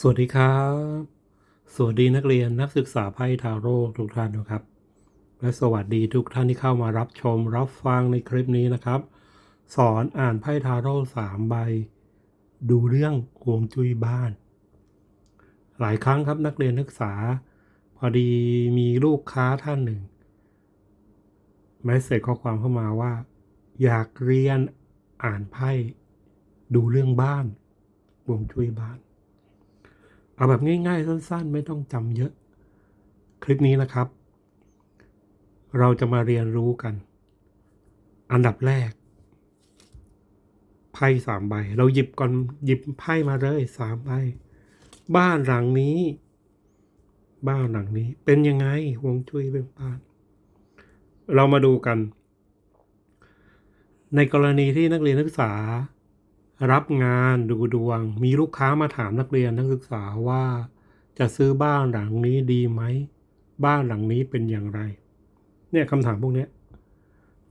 สวัสดีครับ สวัสดีนักเรียนนักศึกษาไพ่ทาโร่ทุกท่านนะครับ และสวัสดีทุกท่านที่เข้ามารับชมรับฟังในคลิปนี้นะครับ สอนอ่านไพ่ทาโร่สามใบ ดูเรื่องฮวงจุ้ยบ้าน หลายครั้งครับนักเรียนนักศึกษา พอดีมีลูกค้าท่านหนึ่งแมสเซจข้อความเข้ามาว่า อยากเรียนอ่านไพ่ดูเรื่องบ้านฮวงจุ้ยบ้าน เอาแบบง่ายๆ สั้นๆ ไม่ต้องจำเยอะ คลิปนี้นะครับ เราจะมาเรียนรู้กัน อันดับแรก ไพ่สามใบ เราหยิบก่อนหยิบไพ่มาเลยสามใบ บ้านหลังนี้ บ้านหลังนี้ เป็นยังไงฮวงจุ้ยเรื่องบ้าน เรามาดูกัน ในกรณีที่นักเรียนนักศึกษา รับงานดูดวง มีลูกค้ามาถามนักเรียนนักศึกษาว่า จะซื้อบ้านหลังนี้ดีไหม บ้านหลังนี้เป็นอย่างไร เนี่ยคำถามพวกนี้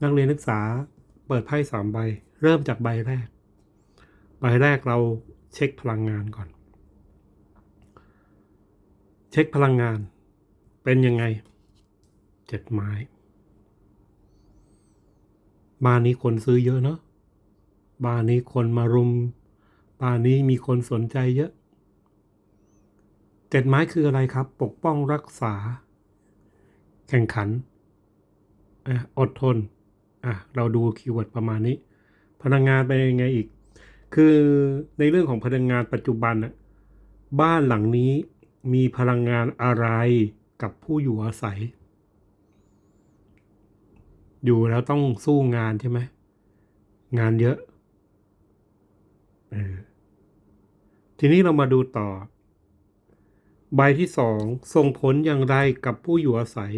นักเรียนนักศึกษาเปิดไพ่สามใบ เริ่มจากใบแรก ใบแรกเราเช็คพลังงานก่อน เช็คพลังงาน เป็นยังไงเจ็ดไม้บ้านนี้คนซื้อเยอะเนาะ บ้านนี้คนมารุม บ้านนี้มีคนสนใจเยอะเจ็ดไม้คืออะไรครับ ปกป้องรักษา แข่งขันอดทนอะเราดูคีย์เวิร์ดประมาณนี้ พลังงานเป็นยังไงอีก คือในเรื่องของพลังงานปัจจุบันน่ะบ้านหลังนี้มีพลังงานอะไรกับผู้อยู่อาศัย อยู่แล้วต้องสู้งานใช่ไหมงานเยอะ ทีนี้เรามาดูต่อ ใบที่สองส่งผลอย่างไรกับผู้อยู่อาศัย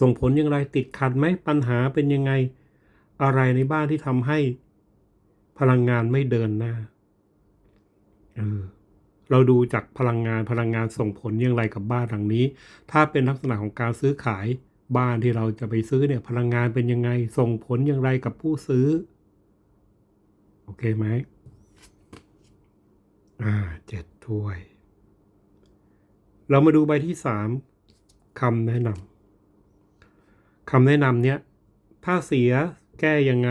ส่งผลอย่างไรติดขัดไหมปัญหาเป็นยังไงอะไรในบ้านที่ทำให้พลังงานไม่เดินหน้าเออเราดูจากพลังงานพลังงานส่งผลอย่างไรกับบ้านหลังนี้ ถ้าเป็นลักษณะของการซื้อขายบ้านที่เราจะไปซื้อเนี่ย พลังงานเป็นยังไง ส่งผลอย่างไรกับผู้ซื้อ โอเคไหม อ่าเจ็ดถ้วย เรามาดูใบที่สามคำแนะนำคำแนะนำเนี้ย ถ้าเสียแก้ยังไง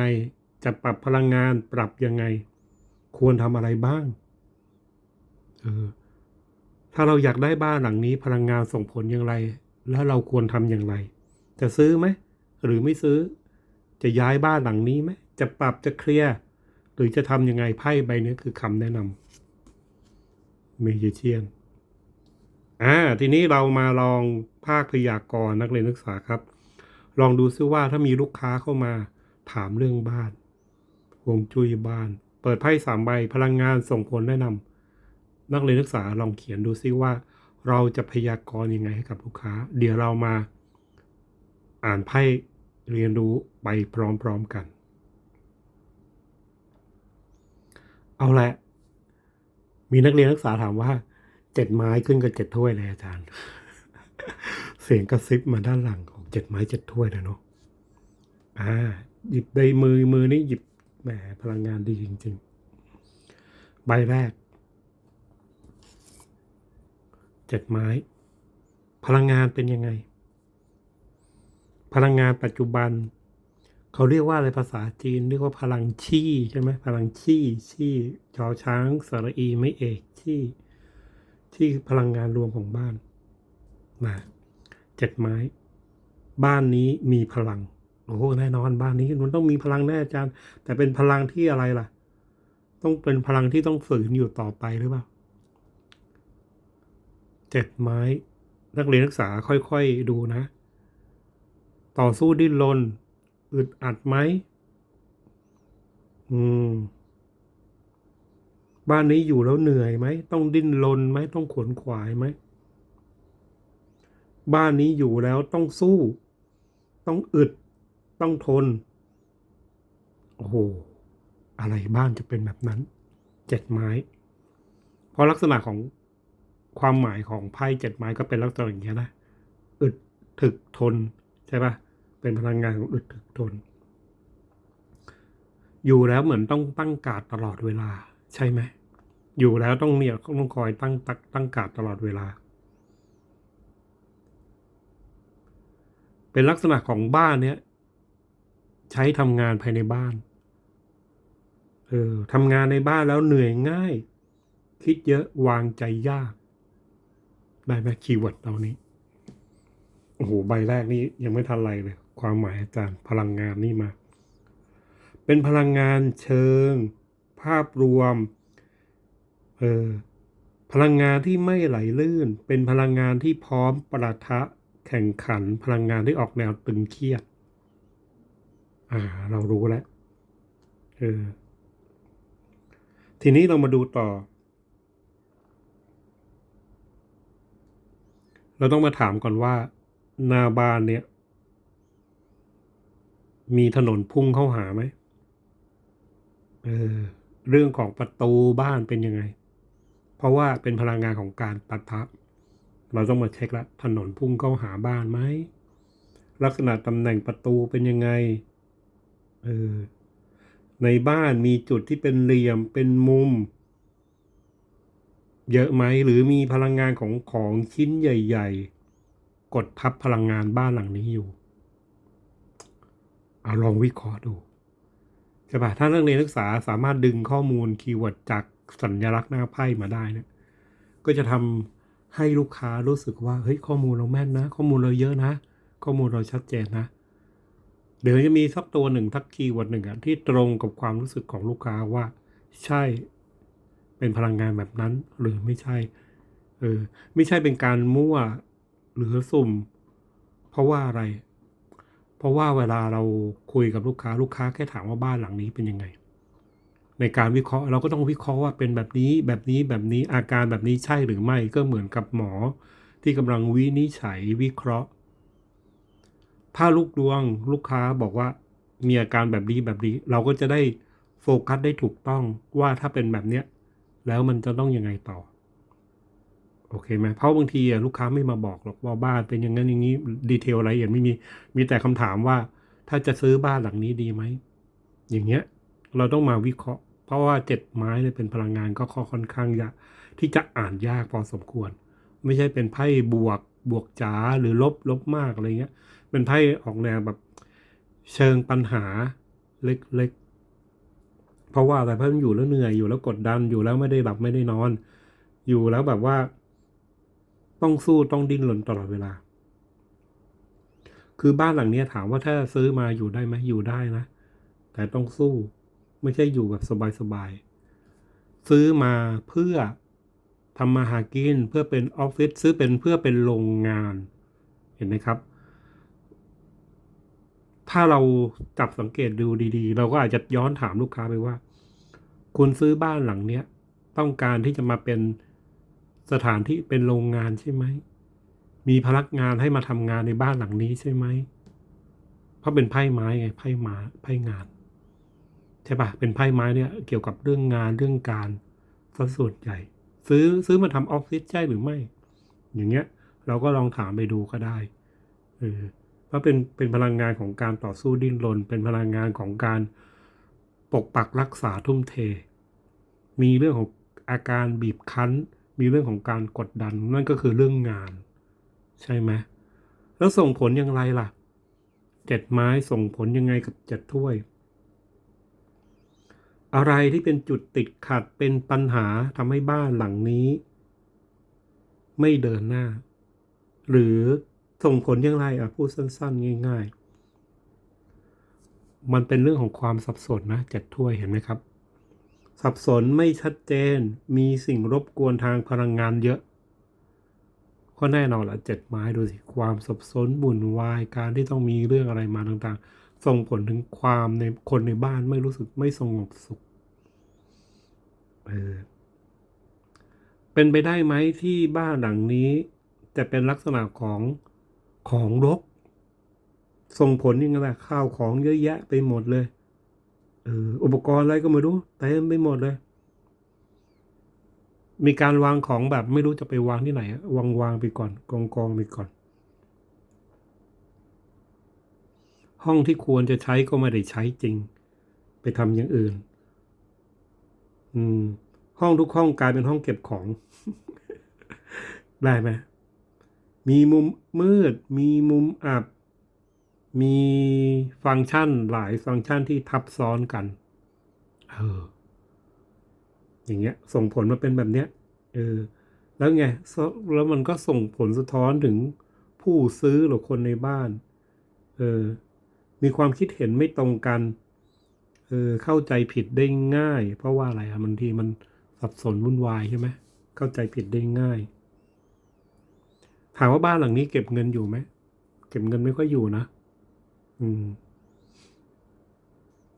จะปรับพลังงานปรับยังไง ควรทำอะไรบ้าง เออ ถ้าเราอยากได้บ้านหลังนี้ พลังงานส่งผลอย่างไร แล้วเราควรทำอย่างไร จะซื้อไหม หรือไม่ซื้อ จะย้ายบ้านหลังนี้ไหม จะปรับจะเคลียร์ หรือจะทำยังไงไพ่ใบนี้คือคำแนะนำ เมจิเชียนอ่า ทีนี้เรามาลองภาคพยากรณ์นักเรียนนักศึกษาครับ ลองดูซิว่าถ้ามีลูกค้าเข้ามาถามเรื่องบ้านฮวงจุ้ยบ้าน เปิดไพ่สามใบพลังงานส่งผลแนะนำนักเรียนนักศึกษาลองเขียนดูซิว่า เราจะพยากรณ์ยังไงให้กับลูกค้า เดี๋ยวเรามา อ่านไพ่เรียนรู้ไปพร้อมๆกัน เอาละ มีนักเรียนนักศึกษาถามว่าเจ็ดไม้ขึ้นกับเจ็ดถ้วยเลยอาจารย์ เสียงกระซิบมาด้านหลังของเจ็ดไม้เจ็ดถ้วยนะเนาะอ่า หยิบใบมือมือนี่หยิบแหมพลังงานดีจริง ๆ ใบแรกเจ็ดไม้ พลังงานเป็นยังไง พลังงานปัจจุบัน เขาเรียกว่าอะไรภาษาจีนเรียกว่าพลังชี่ใช่ไหมพลังชี่ชี่ชอช้างสระอีไม่เอกชี่ที่พลังงานรวมของบ้านมาเจ็ดไม้ บ้านนี้มีพลังโอ้โหแน่นอนบ้านนี้มันต้องมีพลังแน่อาจารย์ แต่เป็นพลังที่อะไรล่ะ ต้องเป็นพลังที่ต้องฝืนอยู่ต่อไปหรือเปล่าเจ็ดไม้ นักเรียนนักศึกษาค่อยๆดูนะ ต่อสู้ดิ้นรน อึดอัดไหมอืม บ้านนี้อยู่แล้วเหนื่อยไหม ต้องดิ้นรนไหม ต้องขวนขวายไหม บ้านนี้อยู่แล้วต้องสู้ ต้องอึด ต้องทน โอ้โห อะไรบ้านจะเป็นแบบนั้น เจ็ดไม้ เพราะลักษณะของความหมายของไพ่เจ็ดไม้ก็เป็นลักษณะอย่างนี้ยนะ อึด ถึก ทน ใช่ปะ เป็นพลังงานของอึดถึกทน อยู่แล้วเหมือนต้องตั้งการตลอดเวลา ใช่ไหมอยู่แล้วต้องเนี่ยต้องคอยตั้งตักตั้งการตลอดเวลา เป็นลักษณะของบ้านเนี้ยใช้ทำงานภายในบ้าน เออทำงานในบ้านแล้วเหนื่อยง่าย คิดเยอะวางใจยาก ได้ไหมคีย์เวิร์ดเรานี้ โอ้โห ใบแรกนี่ยังไม่ทันไรเลย ความหมายอาจารย์พลังงานนี่มา เป็นพลังงานเชิง ภาพรวมเออพลังงานที่ไม่ไหลลื่น เป็นพลังงานที่พร้อมประทะแข่งขัน พลังงานที่ออกแนวตึงเครียด อ่า เรารู้แล้วเออทีนี้เรามาดูต่อ เราต้องมาถามก่อนว่า นาบานเนี่ย มีถนนพุ่งเข้าหาไหมเออเรื่องของประตูบ้านเป็นยังไง เพราะว่าเป็นพลังงานของการปะทะเราต้องมาเช็คละถนนพุ่งเข้าหาบ้านไหมลักษณะตำแหน่งประตูเป็นยังไงเออในบ้านมีจุดที่เป็นเหลี่ยมเป็นมุม เยอะไหมหรือมีพลังงานของของชิ้นใหญ่ ๆ กดทับพลังงานบ้านหลังนี้อยู่ เอาลองวิเคราะห์ดูใช่ปะถ้านักเรียนนักศึกษาสามารถดึงข้อมูลคีย์เวิร์ดจากสัญลักษณ์หน้าไพ่มาได้เนี่ยก็จะทำให้ลูกค้ารู้สึกว่าเฮ้ยข้อมูลเราแม่นนะ ข้อมูลเราเยอะนะ ข้อมูลเราชัดเจนนะเดี๋ยวจะมีสักตัวหนึ่งทักคีย์เวิร์ดหนึ่งอะที่ตรงกับความรู้สึกของลูกค้าว่า ใช่เป็นพลังงานแบบนั้น หรือไม่ใช่เออไม่ใช่เป็นการมั่วหรือสุ่ม เพราะว่าอะไร เพราะว่าเวลาเราคุยกับลูกค้าลูกค้าแค่ถามว่าบ้านหลังนี้เป็นยังไง ในการวิเคราะห์เราก็ต้องวิเคราะห์ว่าเป็นแบบนี้แบบนี้แบบนี้อาการแบบนี้ใช่หรือไม่ก็เหมือนกับหมอ ที่กำลังวินิจฉัยวิเคราะห์ ถ้าลูกดวงลูกค้าบอกว่ามีอาการแบบนี้แบบนี้ เราก็จะได้โฟกัสได้ถูกต้องว่าถ้าเป็นแบบเนี้ยแล้วมันจะต้องยังไงต่อ โอเคไหมเพราะบางทีลูกค้าไม่มาบอกหรอกว่าบ้านเป็นอย่างนั้นอย่างนี้ดีเทลอะไรอย่างไม่มี มีแต่คำถามว่า ถ้าจะซื้อบ้านหลังนี้ดีไหมอย่างเงี้ย เราต้องมาวิเคราะห์ เพราะว่าเจ็ดไม้เนี่ยเป็นพลังงานก็ค่อนข้างยากที่จะอ่านยากพอสมควร ไม่ใช่เป็นไพ่บวกบวกจ๋าหรือลบลบมากอะไรเงี้ย เป็นไพ่ออกแนวแบบเชิงปัญหาเล็กๆ เพราะว่าอะไรเพราะมันอยู่แล้วเหนื่อยอยู่แล้วกดดันอยู่แล้วไม่ได้หลับไม่ได้นอน อยู่แล้วแบบว่า ต้องสู้ต้องดิ้นรนตลอดเวลา คือบ้านหลังนี้ถามว่าถ้าซื้อมาอยู่ได้ไหมอยู่ได้นะ แต่ต้องสู้ไม่ใช่อยู่แบบสบายๆซื้อมาเพื่อทำมาหากินเพื่อเป็นออฟฟิศซื้อเป็นเพื่อเป็นโรงงาน เห็นไหมครับ ถ้าเราจับสังเกตดูดีๆ เราก็อาจจะย้อนถามลูกค้าไปว่า คุณซื้อบ้านหลังเนี้ย ต้องการที่จะมาเป็น สถานที่เป็นโรงงานใช่ไหม มีพนักงานให้มาทำงานในบ้านหลังนี้ใช่ไหม เพราะเป็นไพ่ไม้ไงไพ่มาไพ่งาน ใช่ปะเป็นไพ่ไม้เนี่ยเกี่ยวกับเรื่องงานเรื่องการซะส่วนใหญ่ ซื้อซื้อมาทำออฟฟิศใช่หรือไม่ อย่างเงี้ย เราก็ลองถามไปดูก็ได้เออเพราะเป็นเป็นพลังงานของการต่อสู้ดิ้นรนเป็นพลังงานของการปกปักรักษาทุ่มเท มีเรื่องของอาการบีบคั้น มีเรื่องของการกดดันนั่นก็คือเรื่องงาน ใช่ไหมแล้วส่งผลอย่างไรล่ะเจ็ดไม้ส่งผลยังไงกับเจ็ดถ้วย อะไรที่เป็นจุดติดขัดเป็นปัญหาทำให้บ้านหลังนี้ ไม่เดินหน้า หรือส่งผลอย่างไรอะพูดสั้น ๆ ง่าย ๆ มันเป็นเรื่องของความสับสนนะเจ็ดถ้วยเห็นไหมครับ สับสนไม่ชัดเจนมีสิ่งรบกวนทางพลังงานเยอะ ก็แน่นอนละเจ็ดไม้ดูสิ ความสับสนบุ่นวายการที่ต้องมีเรื่องอะไรมาต่างๆ ส่งผลถึงความในคนในบ้านไม่รู้สึกไม่สงบสุขเออเป็นไปได้ไหมที่บ้านหลังนี้จะเป็นลักษณะของของรก ส่งผลยังไงล่ะข้าวของเยอะแยะไปหมดเลย อุปกรณ์อะไรก็ไม่รู้เต็มไปหมดเลย มีการวางของแบบไม่รู้จะไปวางที่ไหนวางวางไปก่อนกองกองไปก่อน ห้องที่ควรจะใช้ก็ไม่ได้ใช้จริง ไปทำอย่างอื่น อืม ห้องทุกห้องกลายเป็นห้องเก็บของ ได้ไหมมีมุมมืด มีมุมอับ มี ฟังก์ชันหลายฟังก์ชันที่ทับซ้อนกัน เออ อย่างเงี้ย ส่งผลมาเป็นแบบเนี้ย เออ แล้วไงซแล้วมันก็ส่งผลสะท้อนถึงผู้ซื้อหรือคนในบ้าน เออ มีความคิดเห็นไม่ตรงกัน เออ เข้าใจผิดได้ง่าย เพราะว่าอะไรอะบางทีมันสับสนวุ่นวายใช่ไหม เข้าใจผิดได้ง่าย ถามว่าบ้านหลังนี้เก็บเงินอยู่ไหม เก็บเงินไม่ค่อยอยู่นะ อืม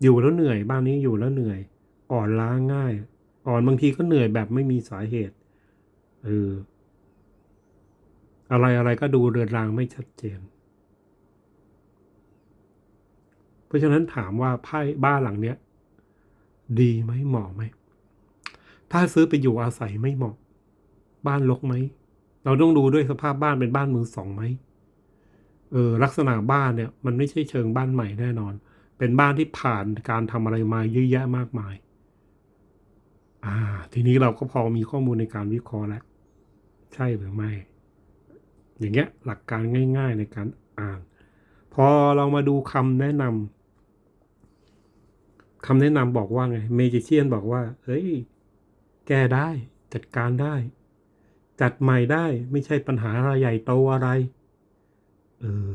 อยู่แล้วเหนื่อยบ้านนี้อยู่แล้วเหนื่อย อ่อนล้าง่าย อ่อนบางทีก็เหนื่อยแบบไม่มีสาเหตุเอออะไรอะไรก็ดูเรือนรางไม่ชัดเจน เพราะฉะนั้นถามว่าไพ่บ้านหลังเนี้ย ดีไหมเหมาะไหม ถ้าซื้อไปอยู่อาศัยไม่เหมาะ บ้านรกไหม เราต้องดูด้วยสภาพบ้านเป็นบ้านมือสองไหม เออลักษณะบ้านเนี่ยมันไม่ใช่เชิงบ้านใหม่แน่นอน เป็นบ้านที่ผ่านการทำอะไรมาเยอะแยะมากมาย อ่า ทีนี้เราก็พอมีข้อมูลในการวิเคราะห์แล้ว ใช่หรือไม่ อย่างเงี้ยหลักการง่าย ๆในการอ่าน พอเรามาดูคำแนะนำคำแนะนำบอกว่าไงเมจิเชียนบอกว่า เฮ้ย แก้ได้ จัดการได้ จัดใหม่ได้ไม่ใช่ปัญหาอะไรใหญ่โตอะไร เออ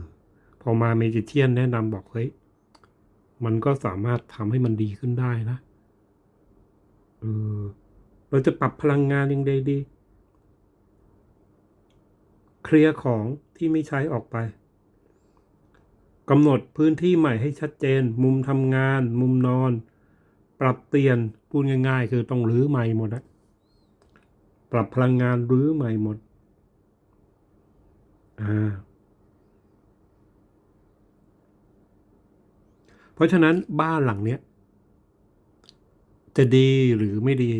พอมาเมจิเชียนแนะนำบอกเฮ้ยมันก็สามารถทำให้มันดีขึ้นได้นะเออเราจะปรับพลังงานยังไงดี เคลียร์ของที่ไม่ใช้ออกไปกำหนดพื้นที่ใหม่ให้ชัดเจน มุมทำงาน มุมนอน ปรับเปลี่ยนพูดง่าย ๆ คือต้องรื้อใหม่หมดอะปรับพลังงานรื้อใหม่หมด อ่า เพราะฉะนั้นบ้านหลังเนี้ยจะดีหรือไม่ดี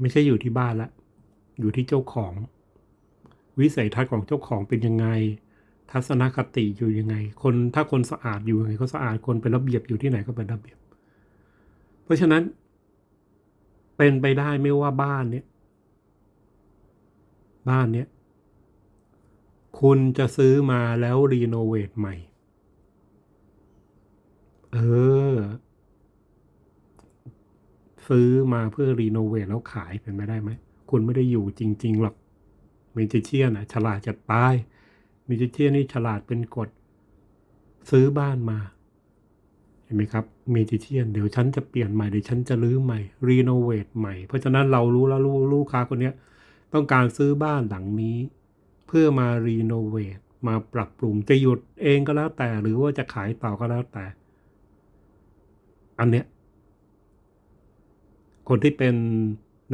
ไม่ใช่อยู่ที่บ้านละ อยู่ที่เจ้าของ วิสัยทัศน์ของเจ้าของเป็นยังไง ทัศนคติอยู่ยังไง คนถ้าคนสะอาดอยู่ยังไงก็สะอาดคนเป็นระเบียบอยู่ที่ไหนก็เป็นระเบียบ เพราะฉะนั้น เป็นไปได้ไม่ว่าบ้านเนี้ยบ้านเนี้ยคุณจะซื้อมาแล้วรีโนเวทใหม่ เออ ซื้อมาเพื่อรีโนเวทแล้วขายเป็นไปได้ไหมคุณไม่ได้อยู่จริง ๆ หรอกเมจิเชียนอะฉลาดจะตายเมจิเชียนนี่ฉลาดเป็นกฎซื้อบ้านมา เห็นไหมครับเมจิเชียน เดี๋ยวฉันจะเปลี่ยนใหม่เดี๋ยวฉันจะรื้อใหม่รีโนเวทใหม่ เพราะฉะนั้นเรารู้แล้วลูลูกค้าคนเนี้ยต้องการซื้อบ้านหลังนี้ เพื่อมารีโนเวทมาปรับปรุงจะหยุดเองก็แล้วแต่ หรือว่าจะขายต่อก็แล้วแต่ อันเนี้ยคนที่เป็น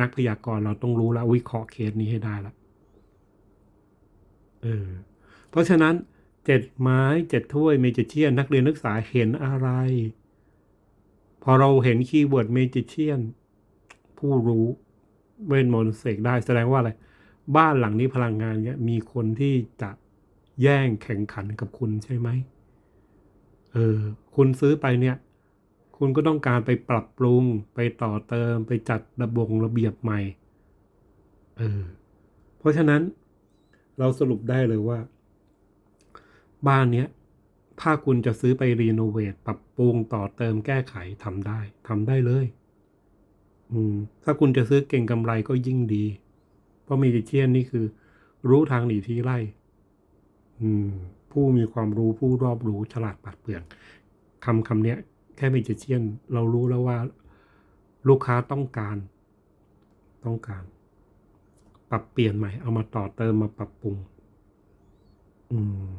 นักพยากรณ์เราต้องรู้แล้ววิเคราะห์เคสนี้ให้ได้ละเออเพราะฉะนั้นเจ็ดไม้เจ็ดถ้วยเมจิเชียน นักเรียนนักศึกษาเห็นอะไร พอเราเห็นคีย์เวิร์ดเมจิเชียน ผู้รู้เวทมนต์เสกได้แสดงว่าอะไร บ้านหลังนี้พลังงานเนี้ยมีคนที่จะแย่งแข่งขันกับคุณใช่ไหมเออ คุณซื้อไปเนี่ย คุณก็ต้องการไปปรับปรุง ไปต่อเติม ไปจัดระบงระเบียบใหม่เออเพราะฉะนั้นเราสรุปได้เลยว่า บ้านเนี้ย ถ้าคุณจะซื้อไปรีโนเวทปรับปรุงต่อเติมแก้ไขทำได้ทำได้เลย อืม ถ้าคุณจะซื้อเก่งกำไรก็ยิ่งดี เพราะมจิเชียนนี่คือ รู้ทางหนีที่ไล่ อืม ผู้มีความรู้ผู้รอบรู้ฉลาดปัดเปลืองคำคำเนี้ย ค่เมจิเชียนเรารู้แล้วว่าลูกค้าต้องการ ต้องการ ปรับเปลี่ยนใหม่ เอามาต่อเติมมาปรับปรุง อืม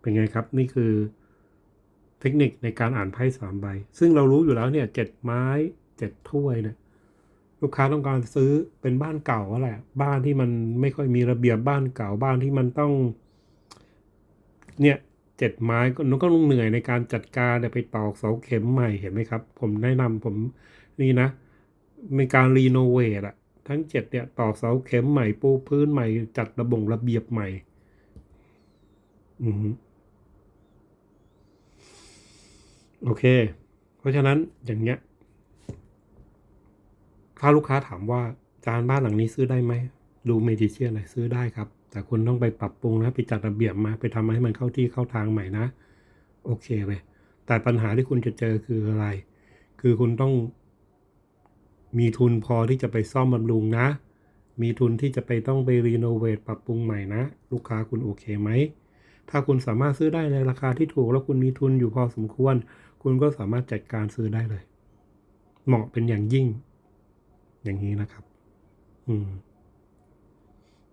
เป็นไงครับ นี่คือเทคนิคในการอ่านไพ่สามใบ ซึ่งเรารู้อยู่แล้วเนี่ยเจ็ดไม้เจ็ดถ้วยเนี่ยลูกค้าต้องการซื้อเป็นบ้านเก่าแหละบ้านที่มันไม่ค่อยมีระเบียบบ้านเก่าบ้านที่มันต้อง เนี่ย เจ็ดไม้ก็มันก็ต้องเหนื่อยในการจัดการเนี่ยไปตอกเสาเข็มใหม่เห็นไหมครับ ผมแนะนำผมนี่นะเป็นการรีโนเวทอะทั้งเจ็ดเนี่ยตอกเสาเข็มใหม่ปูพื้นใหม่จัดระบงระเบียบใหม่ อืมโอเค เพราะฉะนั้นอย่างเงี้ย ถ้าลูกค้าถามว่าจานบ้านหลังนี้ซื้อได้ไหม ดูเมจิเชียนอะไรซื้อได้ครับ แต่คุณต้องไปปรับปรุงนะไปจัดระเบียบมาไปทำให้มันเข้าที่เข้าทางใหม่นะ โอเคเว้ยแต่ปัญหาที่คุณจะเจอคืออะไร คือคุณต้องมีทุนพอที่จะไปซ่อมบำรุงนะ มีทุนที่จะไปต้องไปรีโนเวทปรับปรุงใหม่นะ ลูกค้าคุณโอเคไหม ถ้าคุณสามารถซื้อได้ในราคาที่ถูกแล้วคุณมีทุนอยู่พอสมควร คุณก็สามารถจัดการซื้อได้เลย เหมาะเป็นอย่างยิ่ง อย่างนี้นะครับ อืม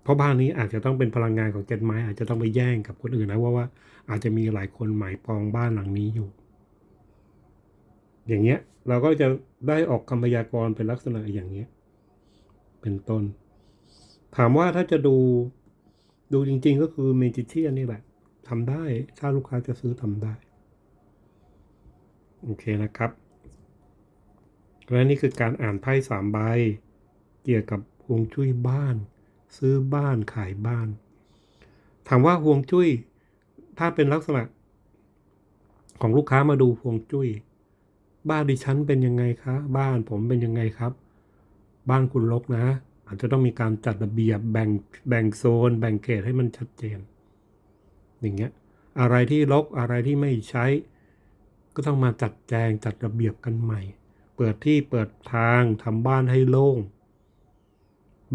เพราะบ้านนี้อาจจะต้องเป็นพลังงานของเจ็ดไม้ อาจจะต้องไปแย่งกับคนอื่นนะว่าว่า อาจจะมีหลายคนหมายปองบ้านหลังนี้อยู่ อย่างเงี้ย เราก็จะได้ออกคำพยากรณ์เป็นลักษณะอย่างเงี้ย เป็นต้น ถามว่าถ้าจะดูดูจริง ๆ ก็คือเมจิเชียนนี่แหละทำได้ถ้าลูกค้าจะซื้อทำได้ โอเคนะครับและนี่คือการอ่านไพ่สามใบเกี่ยวกับฮวงจุ้ยบ้าน ซื้อบ้านขายบ้าน ถามว่าฮวงจุ้ย ถ้าเป็นลักษณะ ของลูกค้ามาดูฮวงจุ้ย บ้านดิฉันเป็นยังไงคะ บ้านผมเป็นยังไงครับ บ้านคุณลกนะ อาจจะต้องมีการจัดระเบียบแบ่งแบ่งโซน แบ่งเขตให้มันชัดเจน อย่างเงี้ย อะไรที่รกอะไรที่ไม่ใช้ ก็ต้องมาจัดแจงจัดระเบียบกันใหม่ เปิดที่เปิดทางทำบ้านให้โล่ง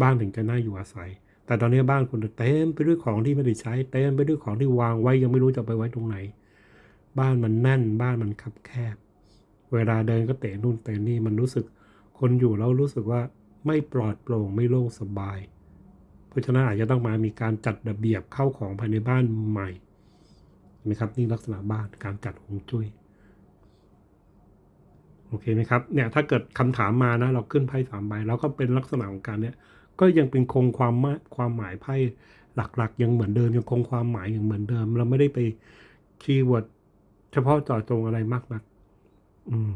บ้านถึงจะน่าอยู่อาศัย แต่ตอนนี้บ้านคุณเต็มไปด้วยของที่ไม่ได้ใช้เต็มไปด้วยของที่วางไว้ยังไม่รู้จะไปไว้ตรงไหน บ้านมันแน่นบ้านมันคับแคบ เวลาเดินก็เตะนู่นเตะนี่มันรู้สึกคนอยู่แล้วรู้สึกว่าไม่ปลอดโปร่งไม่โล่งสบาย เพราะฉะนั้นอาจจะต้องมามีการจัดระเบียบเข้าของภายในบ้านใหม่นไหมครับนี่ลักษณะบ้านการจัดฮวงจุ้ยโอเคไหมครับเนี่ยถ้าเกิดคำถามมานะเราขึ้นไพ่สามใบแล้วก็เป็นลักษณะของการเนี่ย ก็ยังเป็นคงความความหมายไพ่หลักๆ ยังเหมือนเดิมยังคงความหมายอย่างเหมือนเดิม เราไม่ได้ไปคีย์เวิร์ดเฉพาะเจาะจงอะไรมากนัก อืม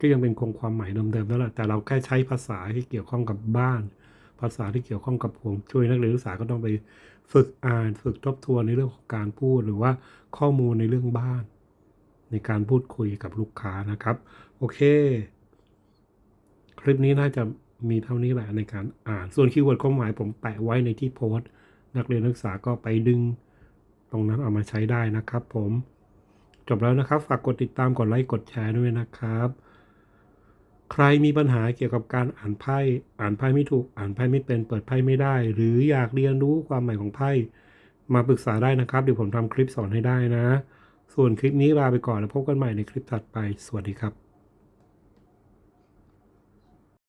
ก็ยังเป็นคงความหมายเดิมๆนั่นแหละแต่เราแค่ใช้ภาษาที่เกี่ยวข้องกับบ้าน ภาษาที่เกี่ยวข้องกับห่วงจุ้ยนักเรียนนักศึกษาก็ต้องไปฝึกอ่าน ฝึกทบทวนในเรื่องของการพูดหรือว่าข้อมูลในเรื่องบ้าน ในการพูดคุยกับลูกค้านะครับ โอเค คลิปนี้น่าจะ มีเท่านี้แหละในการอ่าน ส่วนคีย์เวิร์ดความหมายผมแปะไว้ในที่โพสต์ นักเรียนนักศึกษาก็ไปดึง ตรงนั้นเอามาใช้ได้นะครับผม จบแล้วนะครับ ฝากกดติดตาม กดไลค์ กดแชร์ด้วยนะครับ ใครมีปัญหาเกี่ยวกับการอ่านไพ่ อ่านไพ่ไม่ถูก อ่านไพ่ไม่เป็น เปิดไพ่ไม่ได้ หรืออยากเรียนรู้ความหมายของไพ่ มาปรึกษาได้นะครับ เดี๋ยวผมทำคลิปสอนให้ได้นะ ส่วนคลิปนี้ลาไปก่อนแล้วพบกันใหม่ในคลิปถัดไป สวัสดีครับ